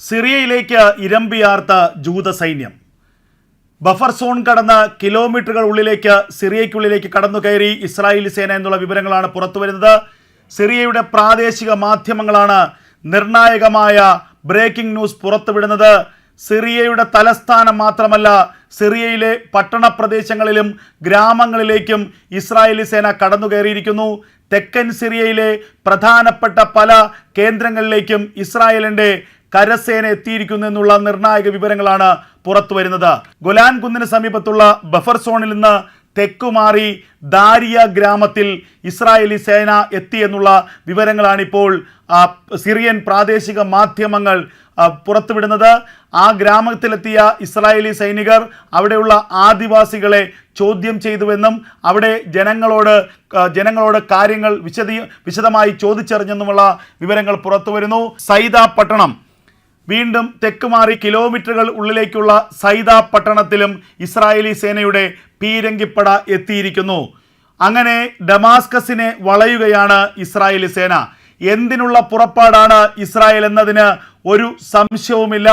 സിറിയയിലേക്ക് ഇരമ്പിയാർത്ത ജൂത സൈന്യം buffer zone കടന്ന് കിലോമീറ്ററുകൾ ഉള്ളിലേക്ക് സിറിയയ്ക്കുള്ളിലേക്ക് കടന്നു കയറി ഇസ്രായേൽ സേന എന്നുള്ള വിവരങ്ങളാണ് പുറത്തു വരുന്നത്. സിറിയയുടെ പ്രാദേശിക മാധ്യമങ്ങളാണ് നിർണായകമായ ബ്രേക്കിംഗ് ന്യൂസ് പുറത്തുവിടുന്നത് സിറിയയുടെ തലസ്ഥാനം മാത്രമല്ല സിറിയയിലെ പട്ടണപ്രദേശങ്ങളിലും ഗ്രാമങ്ങളിലേക്കും ഇസ്രായേലി സേന കടന്നു കയറിയിരിക്കുന്നു. തെക്കൻ സിറിയയിലെ പ്രധാനപ്പെട്ട പല കേന്ദ്രങ്ങളിലേക്കും ഇസ്രായേലിന്റെ കരസേന എത്തിയിരിക്കുന്നു എന്നുള്ള നിർണായക വിവരങ്ങളാണ് പുറത്തു വരുന്നത്. ഗൊലാൻ കുന്നിന് സമീപത്തുള്ള ബഫർ സോണിൽ നിന്ന് തെക്കുമാറി ദാരിയ ഗ്രാമത്തിൽ ഇസ്രായേലി സേന എത്തിയെന്നുള്ള വിവരങ്ങളാണ് ഇപ്പോൾ സിറിയൻ പ്രാദേശിക മാധ്യമങ്ങൾ പുറത്തുവിടുന്നത്. ആ ഗ്രാമത്തിലെത്തിയ ഇസ്രായേലി സൈനികർ അവിടെയുള്ള ആദിവാസികളെ ചോദ്യം ചെയ്തുവെന്നും അവിടെ ജനങ്ങളോട് ജനങ്ങളോട് കാര്യങ്ങൾ വിശദീ വിശദമായി ചോദിച്ചറിഞ്ഞെന്നുമുള്ള വിവരങ്ങൾ പുറത്തുവരുന്നു. സൈദ പട്ടണം വീണ്ടും തെക്കുമാറി കിലോമീറ്ററുകൾ ഉള്ളിലേക്കുള്ള സൈദ പട്ടണത്തിലും ഇസ്രായേലി സേനയുടെ പീരങ്കിപ്പട എത്തിയിരിക്കുന്നു. അങ്ങനെ ഡമാസ്കസിനെ വളയുകയാണ് ഇസ്രായേലി സേന. എന്തിനുള്ള പുറപ്പാടാണ് ഇസ്രായേൽ എന്നതിന് ഒരു സംശയവുമില്ല.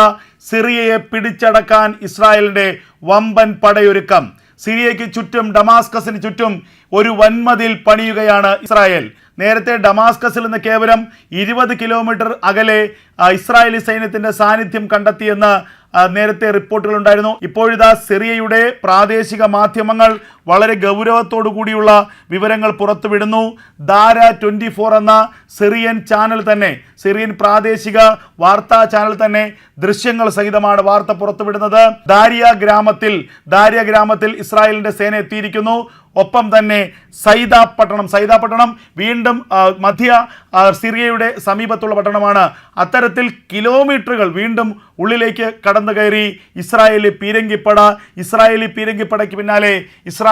സിറിയയെ പിടിച്ചടക്കാൻ ഇസ്രായേലിന്റെ വമ്പൻ പടയൊരുക്കം. സിറിയയ്ക്ക് ചുറ്റും ഡമാസ്കസിന് ചുറ്റും ഒരു വൻമതിൽ പണിയുകയാണ് ഇസ്രായേൽ. നേരത്തെ ഡമാസ്കസിൽ നിന്ന് കേവലം ഇരുപത് കിലോമീറ്റർ അകലെ ഇസ്രായേലി സൈന്യത്തിന്റെ സാന്നിധ്യം കണ്ടെത്തിയെന്ന് നേരത്തെ റിപ്പോർട്ടുകൾ ഉണ്ടായിരുന്നു ഇപ്പോഴിതാ സിറിയയുടെ പ്രാദേശിക മാധ്യമങ്ങൾ വളരെ ഗൗരവത്തോടു കൂടിയുള്ള വിവരങ്ങൾ പുറത്തുവിടുന്നു. ദാര ട്വന്റി ഫോർ എന്ന സിറിയൻ ചാനൽ തന്നെ സിറിയൻ പ്രാദേശിക വാർത്താ ചാനൽ തന്നെ ദൃശ്യങ്ങൾ സഹിതമാണ് വാർത്ത പുറത്തുവിടുന്നത്. ദാരിയ ഗ്രാമത്തിൽ ദാരിയ ഗ്രാമത്തിൽ ഇസ്രായേലിന്റെ സേന എത്തിയിരിക്കുന്നു. ഒപ്പം തന്നെ സൈദ പട്ടണം സൈദ പട്ടണം വീണ്ടും മധ്യ സിറിയയുടെ സമീപത്തുള്ള പട്ടണമാണ്. അത്തരത്തിൽ കിലോമീറ്ററുകൾ വീണ്ടും ഉള്ളിലേക്ക് കടന്നു കയറി ഇസ്രായേലി പീരങ്കിപ്പട ഇസ്രായേലി പീരങ്കിപ്പടയ്ക്ക് പിന്നാലെ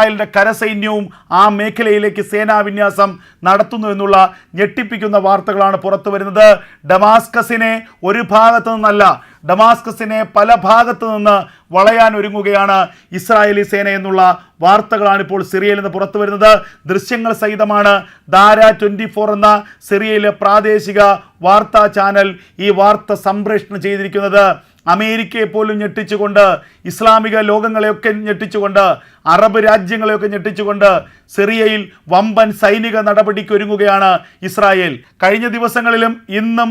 ഇസ്രായേലിന്റെ കരസൈന്യവും ആ മേഖലയിലേക്ക് സേനാവിന്യാസം നടത്തുന്നു എന്നുള്ള ഞെട്ടിപ്പിക്കുന്ന വാർത്തകളാണ് പുറത്തു വരുന്നത്. ഡമാസ്കസിനെ ഒരു ഭാഗത്തു നിന്നല്ല ഡമാസ്കസിനെ പല ഭാഗത്തു നിന്ന് വളയാൻ ഒരുങ്ങുകയാണ് ഇസ്രായേലി സേന എന്നുള്ള വാർത്തകളാണ് ഇപ്പോൾ സിറിയയിൽ നിന്ന് പുറത്തു വരുന്നത്. ദൃശ്യങ്ങൾ സഹിതമാണ് ദാര ട്വന്റി ഫോർ എന്ന സിറിയയിലെ പ്രാദേശിക വാർത്താ ചാനൽ ഈ വാർത്ത സംപ്രേഷണം ചെയ്തിരിക്കുന്നത്. അമേരിക്കയെ പോലും ഞെട്ടിച്ചുകൊണ്ട് ഇസ്ലാമിക ലോകങ്ങളെയൊക്കെ ഞെട്ടിച്ചുകൊണ്ട് അറബ് രാജ്യങ്ങളെയൊക്കെ ഞെട്ടിച്ചുകൊണ്ട് സിറിയയിൽ വമ്പൻ സൈനിക നടപടിക്ക് ഒരുങ്ങുകയാണ് ഇസ്രായേൽ. കഴിഞ്ഞ ദിവസങ്ങളിലും ഇന്നും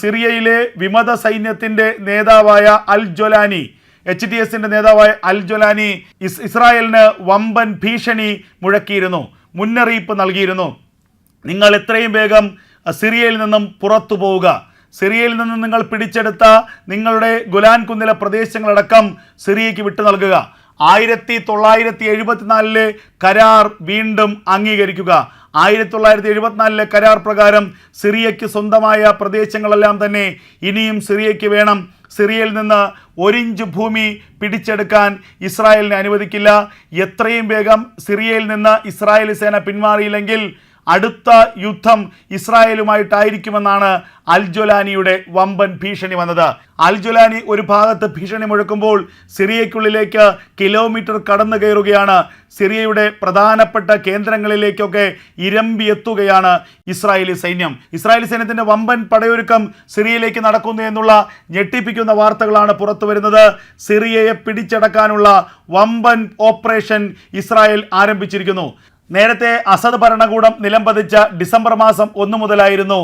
സിറിയയിലെ വിമത സൈന്യത്തിന്റെ നേതാവായ അൽ ജൊലാനി എച്ച് ഡി എസിന്റെ നേതാവായ അൽ ജൊലാനി ഇസ് ഇസ്രായേലിന് വമ്പൻ ഭീഷണി മുഴക്കിയിരുന്നു മുന്നറിയിപ്പ് നൽകിയിരുന്നു. നിങ്ങൾ എത്രയും വേഗം സിറിയയിൽ നിന്നും പുറത്തു പോവുക. സിറിയയിൽ നിന്ന് നിങ്ങൾ പിടിച്ചെടുത്ത നിങ്ങളുടെ ഗുലാൻ കുന്നിലെ പ്രദേശങ്ങളടക്കം സിറിയയ്ക്ക് വിട്ടു നൽകുക. ആയിരത്തി തൊള്ളായിരത്തി എഴുപത്തിനാലിലെ കരാർ വീണ്ടും അംഗീകരിക്കുക. ആയിരത്തി തൊള്ളായിരത്തി എഴുപത്തിനാലിലെ കരാർ പ്രകാരം സിറിയയ്ക്ക് സ്വന്തമായ പ്രദേശങ്ങളെല്ലാം തന്നെ ഇനിയും സിറിയയ്ക്ക് വേണം. സിറിയയിൽ നിന്ന് ഒരിഞ്ച് ഭൂമി പിടിച്ചെടുക്കാൻ ഇസ്രായേലിനെ അനുവദിക്കില്ല. എത്രയും വേഗം സിറിയയിൽ നിന്ന് ഇസ്രായേലി സേന പിന്മാറിയില്ലെങ്കിൽ അടുത്ത യുദ്ധം ഇസ്രായേലുമായിട്ടായിരിക്കുമെന്നാണ് അൽജൊലാനിയുടെ വമ്പൻ ഭീഷണി വന്നത്. അൽജൊലാനി ഒരു ഭാഗത്ത് ഭീഷണി മുഴക്കുമ്പോൾ സിറിയയ്ക്കുള്ളിലേക്ക് കിലോമീറ്റർ കടന്നു കയറുകയാണ്. സിറിയയുടെ പ്രധാനപ്പെട്ട കേന്ദ്രങ്ങളിലേക്കൊക്കെ ഇരമ്പിയെത്തുകയാണ് ഇസ്രായേലി സൈന്യം. ഇസ്രായേലി സൈന്യത്തിന്റെ വമ്പൻ പടയൊരുക്കം സിറിയയിലേക്ക് നടക്കുന്നു എന്നുള്ള ഞെട്ടിപ്പിക്കുന്ന വാർത്തകളാണ് പുറത്തു വരുന്നത്. സിറിയയെ പിടിച്ചടക്കാനുള്ള വമ്പൻ ഓപ്പറേഷൻ ഇസ്രായേൽ ആരംഭിച്ചിരിക്കുന്നു. നേരത്തെ അസദ് ഭരണകൂടം നിലംപതിച്ച ഡിസംബർ മാസം ഒന്നു മുതലായിരുന്നു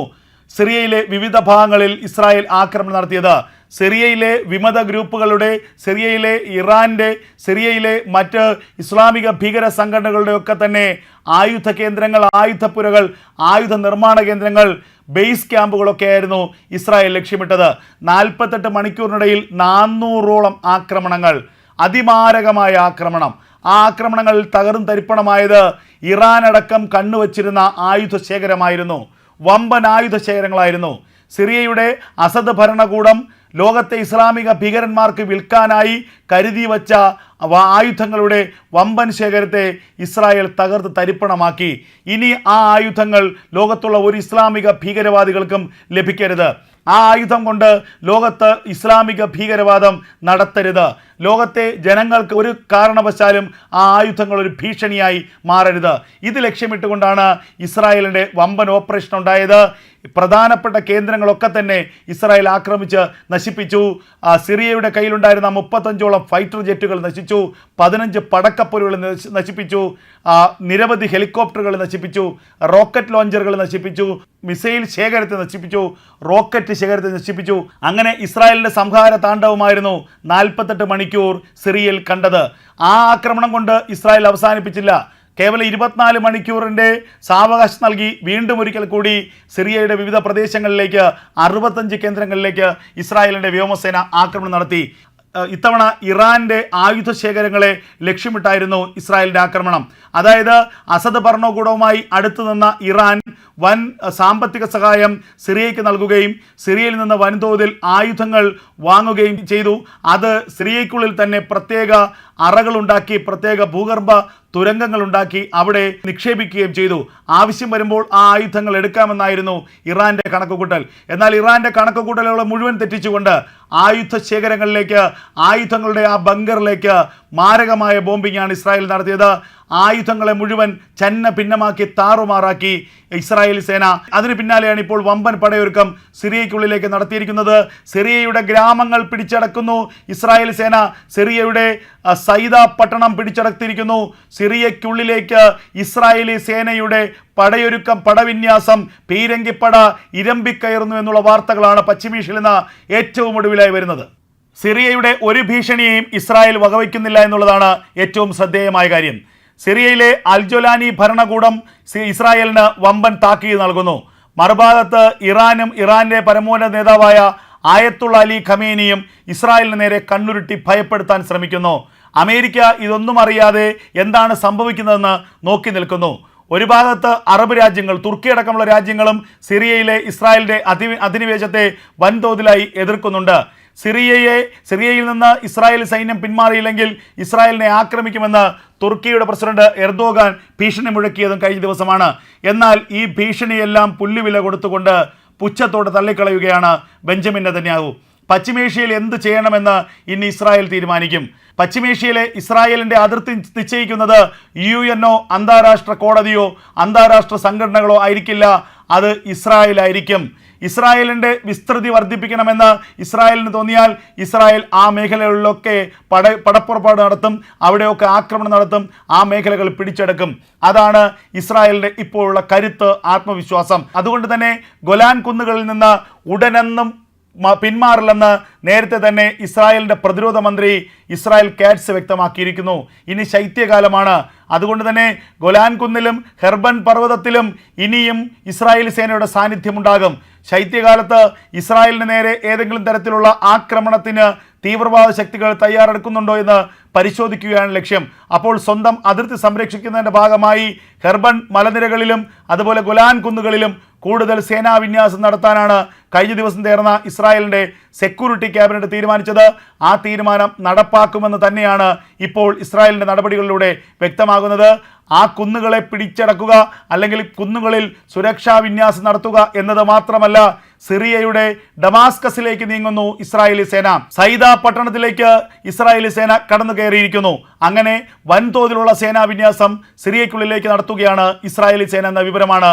സിറിയയിലെ വിവിധ ഭാഗങ്ങളിൽ ഇസ്രായേൽ ആക്രമണം നടത്തിയത്. സിറിയയിലെ വിമത ഗ്രൂപ്പുകളുടെ സിറിയയിലെ ഇറാന്റെ സിറിയയിലെ മറ്റ് ഇസ്ലാമിക ഭീകര സംഘടനകളുടെ ഒക്കെ തന്നെ ആയുധ കേന്ദ്രങ്ങൾ ആയുധപ്പുരകൾ ആയുധ നിർമ്മാണ കേന്ദ്രങ്ങൾ ബേസ് ക്യാമ്പുകളൊക്കെ ആയിരുന്നു ഇസ്രായേൽ ലക്ഷ്യമിട്ടത്. നാൽപ്പത്തെട്ട് മണിക്കൂറിനിടയിൽ നാനൂറോളം ആക്രമണങ്ങൾ അതിമാരകമായ ആക്രമണം. ആ ആക്രമണങ്ങളിൽ തകർന്നു തരിപ്പണമായത് ഇറാൻ അടക്കം കണ്ണുവച്ചിരുന്ന ആയുധ ശേഖരമായിരുന്നു വമ്പൻ ആയുധ ശേഖരങ്ങളായിരുന്നു സിറിയയുടെ അസദ് ഭരണകൂടം ലോകത്തെ ഇസ്ലാമിക ഭീകരന്മാർക്ക് വിൽക്കാനായി കരുതി വച്ച ആയുധങ്ങളുടെ വമ്പൻ ശേഖരത്തെ ഇസ്രായേൽ തകർത്ത് തരിപ്പണമാക്കി. ഇനി ആ ആയുധങ്ങൾ ലോകത്തുള്ള ഒരു ഇസ്ലാമിക ഭീകരവാദികൾക്കും ലഭിക്കരുത്. ആ ആയുധം കൊണ്ട് ലോകത്ത് ഇസ്ലാമിക ഭീകരവാദം നടത്തരുത്. ലോകത്തെ ജനങ്ങൾക്ക് ഒരു കാരണവശാലും ആ ആയുധങ്ങൾ ഒരു ഭീഷണിയായി മാറരുത്. ഇത് ലക്ഷ്യമിട്ടുകൊണ്ടാണ് ഇസ്രായേലിന്റെ വമ്പൻ ഓപ്പറേഷൻ ഉണ്ടായത്. പ്രധാനപ്പെട്ട കേന്ദ്രങ്ങളൊക്കെ തന്നെ ഇസ്രായേൽ ആക്രമിച്ച് നശിപ്പിച്ചു. സിറിയയുടെ കയ്യിലുണ്ടായിരുന്ന മുപ്പത്തഞ്ചോളം ഫൈറ്റർ ജെറ്റുകൾ നശിച്ചു. പതിനഞ്ച് പടക്കപ്പൊരുകൾ നശിപ്പിച്ചു. നിരവധി ഹെലികോപ്റ്ററുകൾ നശിപ്പിച്ചു. റോക്കറ്റ് ലോഞ്ചറുകൾ നശിപ്പിച്ചു. മിസൈൽ ശേഖരത്തെ നശിപ്പിച്ചു. റോക്കറ്റ് ശേഖരത്തെ നശിപ്പിച്ചു. അങ്ങനെ ഇസ്രായേലിന്റെ സംഹാര താണ്ഡവമായിരുന്നു നാൽപ്പത്തെട്ട് മണിക്കൂർ സിറിയയിൽ കണ്ടത്. ആ ആക്രമണം കൊണ്ട് ഇസ്രായേൽ അവസാനിപ്പിച്ചില്ല. കേവലം ഇരുപത്തിനാല് മണിക്കൂറിന്റെ സാവകാശം നൽകി വീണ്ടും ഒരിക്കൽ കൂടി സിറിയയുടെ വിവിധ പ്രദേശങ്ങളിലേക്ക് അറുപത്തഞ്ച് കേന്ദ്രങ്ങളിലേക്ക് ഇസ്രായേലിന്റെ വ്യോമസേന ആക്രമണം നടത്തി. ഇത്തവണ ഇറാന്റെ ആയുധ ശേഖരങ്ങളെ ലക്ഷ്യമിട്ടായിരുന്നു ഇസ്രായേലിന്റെ ആക്രമണം. അതായത് അസദ് ഭരണകൂടവുമായി അടുത്തു നിന്ന ഇറാൻ വൻ സാമ്പത്തിക സഹായം സിറിയയ്ക്ക് നൽകുകയും സിറിയയിൽ നിന്ന് വൻതോതിൽ ആയുധങ്ങൾ വാങ്ങുകയും ചെയ്തു. അത് സിറിയയ്ക്കുള്ളിൽ തന്നെ പ്രത്യേക അറകളുണ്ടാക്കി പ്രത്യേക ഭൂഗർഭ തുരങ്കങ്ങൾ ഉണ്ടാക്കി അവിടെ നിക്ഷേപിക്കുകയും ചെയ്തു. ആവശ്യം വരുമ്പോൾ ആ ആയുധങ്ങൾ എടുക്കാമെന്നായിരുന്നു ഇറാന്റെ കണക്കുകൂട്ടൽ. എന്നാൽ ഇറാന്റെ കണക്കുകൂട്ടലുകൾ മുഴുവൻ തെറ്റിച്ചുകൊണ്ട് ആയുധ ശേഖരങ്ങളിലേക്ക് ആയുധങ്ങളുടെ ആ ബങ്കറിലേക്ക് മാരകമായ ബോംബിങ്ങാണ് ഇസ്രായേൽ നടത്തിയത്. ആയുധങ്ങളെ മുഴുവൻ ചന്ന ഭിന്നമാക്കി താറുമാറാക്കി ഇസ്രായേൽ സേന. അതിന് പിന്നാലെയാണ് ഇപ്പോൾ വമ്പൻ പടയൊരുക്കം സിറിയയ്ക്കുള്ളിലേക്ക് നടത്തിയിരിക്കുന്നത്. സിറിയയുടെ ഗ്രാമങ്ങൾ പിടിച്ചടക്കുന്നു. ഇസ്രായേൽ സേന സിറിയയുടെ സൈദ പട്ടണം പിടിച്ചടത്തിയിരിക്കുന്നു സിറിയയ്ക്കുള്ളിലേക്ക് ഇസ്രായേലി സേനയുടെ പടയൊരുക്കം പടവിന്യാസം പീരങ്കിപ്പട ഇരമ്പിക്കയറുന്നു എന്നുള്ള വാർത്തകളാണ് പശ്ചിമേഷ്യയിൽ നിന്ന് ഏറ്റവും ഒടുവിലായി വരുന്നത്. സിറിയയുടെ ഒരു ഭീഷണിയെയും ഇസ്രായേൽ വകവയ്ക്കുന്നില്ല എന്നുള്ളതാണ് ഏറ്റവും ശ്രദ്ധേയമായ കാര്യം. സിറിയയിലെ അൽജൊലാനി ഭരണകൂടം ഇസ്രായേലിന് വമ്പൻ താക്കീത് നൽകുന്നു. മറുഭാഗത്ത് ഇറാനും ഇറാന്റെ പരമോന്നത നേതാവായ ആയത്തുള്ള അലി ഖമേനിയും ഇസ്രായേലിന് നേരെ കണ്ണുരുട്ടി ഭയപ്പെടുത്താൻ ശ്രമിക്കുന്നു. അമേരിക്ക ഇതൊന്നും അറിയാതെ എന്താണ് സംഭവിക്കുന്നതെന്ന് നോക്കി നിൽക്കുന്നു. ഒരു ഭാഗത്ത് അറബ് രാജ്യങ്ങൾ തുർക്കി അടക്കമുള്ള രാജ്യങ്ങളും സിറിയയിലെ ഇസ്രായേലിന്റെ അധി അധിനിവേശത്തെ വൻതോതിലായി എതിർക്കുന്നുണ്ട്. സിറിയയെ സിറിയയിൽ നിന്ന് ഇസ്രായേൽ സൈന്യം പിന്മാറിയില്ലെങ്കിൽ ഇസ്രായേലിനെ ആക്രമിക്കുമെന്ന് തുർക്കിയുടെ പ്രസിഡന്റ് എർദോഗാൻ ഭീഷണി മുഴക്കിയതും കഴിഞ്ഞ ദിവസമാണ്. എന്നാൽ ഈ ഭീഷണിയെല്ലാം പുല്ലുവില കൊടുത്തുകൊണ്ട് പുച്ഛത്തോടെ തള്ളിക്കളയുകയാണ് ബെഞ്ചമിൻ നെതന്യാഹു. പശ്ചിമേഷ്യയിൽ എന്ത് ചെയ്യണമെന്ന് ഇനി ഇസ്രായേൽ തീരുമാനിക്കും. പശ്ചിമേഷ്യയിലെ ഇസ്രായേലിന്റെ അതിർത്തി നിശ്ചയിക്കുന്നത് യു എന്നോ അന്താരാഷ്ട്ര കോടതിയോ അന്താരാഷ്ട്ര സംഘടനകളോ ആയിരിക്കില്ല. അത് ഇസ്രായേലായിരിക്കും ഇസ്രായേലിന്റെ വിസ്തൃതി വർദ്ധിപ്പിക്കണമെന്ന് ഇസ്രായേലിന് തോന്നിയാൽ ഇസ്രായേൽ ആ മേഖലകളിലൊക്കെ പട പടപ്പുറപ്പാട് നടത്തും അവിടെയൊക്കെ ആക്രമണം നടത്തും ആ മേഖലകൾ പിടിച്ചെടുക്കും. അതാണ് ഇസ്രായേലിന്റെ ഇപ്പോഴുള്ള കരുത്ത് ആത്മവിശ്വാസം. അതുകൊണ്ട് തന്നെ ഗൊലാൻ കുന്നുകളിൽ നിന്ന് ഉടനെന്നും പിന്മാറില്ലെന്ന് നേരത്തെ തന്നെ ഇസ്രായേലിന്റെ പ്രതിരോധ മന്ത്രി ഇസ്രായേൽ കാറ്റ്സ് വ്യക്തമാക്കിയിരിക്കുന്നു. ഇനി ശൈത്യകാലമാണ്. അതുകൊണ്ട് തന്നെ ഗൊലാൻ കുന്നിലും ഹെർബൻ പർവതത്തിലും ഇനിയും ഇസ്രായേൽ സേനയുടെ സാന്നിധ്യമുണ്ടാകും. ശൈത്യകാലത്ത് ഇസ്രായേലിന് നേരെ ഏതെങ്കിലും തരത്തിലുള്ള ആക്രമണത്തിന് തീവ്രവാദ ശക്തികൾ തയ്യാറെടുക്കുന്നുണ്ടോ എന്ന് പരിശോധിക്കുകയാണ് ലക്ഷ്യം. അപ്പോൾ സ്വന്തം അതിർത്തി സംരക്ഷിക്കുന്നതിന്റെ ഭാഗമായി ഹെർബൺ മലനിരകളിലും അതുപോലെ ഗുലാൻ കുന്നുകളിലും കൂടുതൽ സേനാ വിന്യാസം നടത്താനാണ് കഴിഞ്ഞ ദിവസം ചേർന്ന ഇസ്രായേലിന്റെ സെക്യൂരിറ്റി ക്യാബിനറ്റ് തീരുമാനിച്ചത്. ആ തീരുമാനം നടപ്പാക്കുമെന്ന് തന്നെയാണ് ഇപ്പോൾ ഇസ്രായേലിന്റെ നടപടികളിലൂടെ വ്യക്തമാകുന്നത്. ആ കുന്നുകളെ പിടിച്ചടക്കുക അല്ലെങ്കിൽ കുന്നുകളിൽ സുരക്ഷാ വിന്യാസം നടത്തുക എന്നത് മാത്രമല്ല സിറിയയുടെ ഡമാസ്കസിലേക്ക് നീങ്ങുന്നു ഇസ്രായേലി സേന. സൈദ പട്ടണത്തിലേക്ക് ഇസ്രായേലി സേന കടന്നു കയറിയിരിക്കുന്നു. അങ്ങനെ വൻതോതിലുള്ള സേനാ വിന്യാസം സിറിയയ്ക്കുള്ളിലേക്ക് നടത്തുകയാണ് ഇസ്രായേലി സേന എന്ന വിവരമാണ്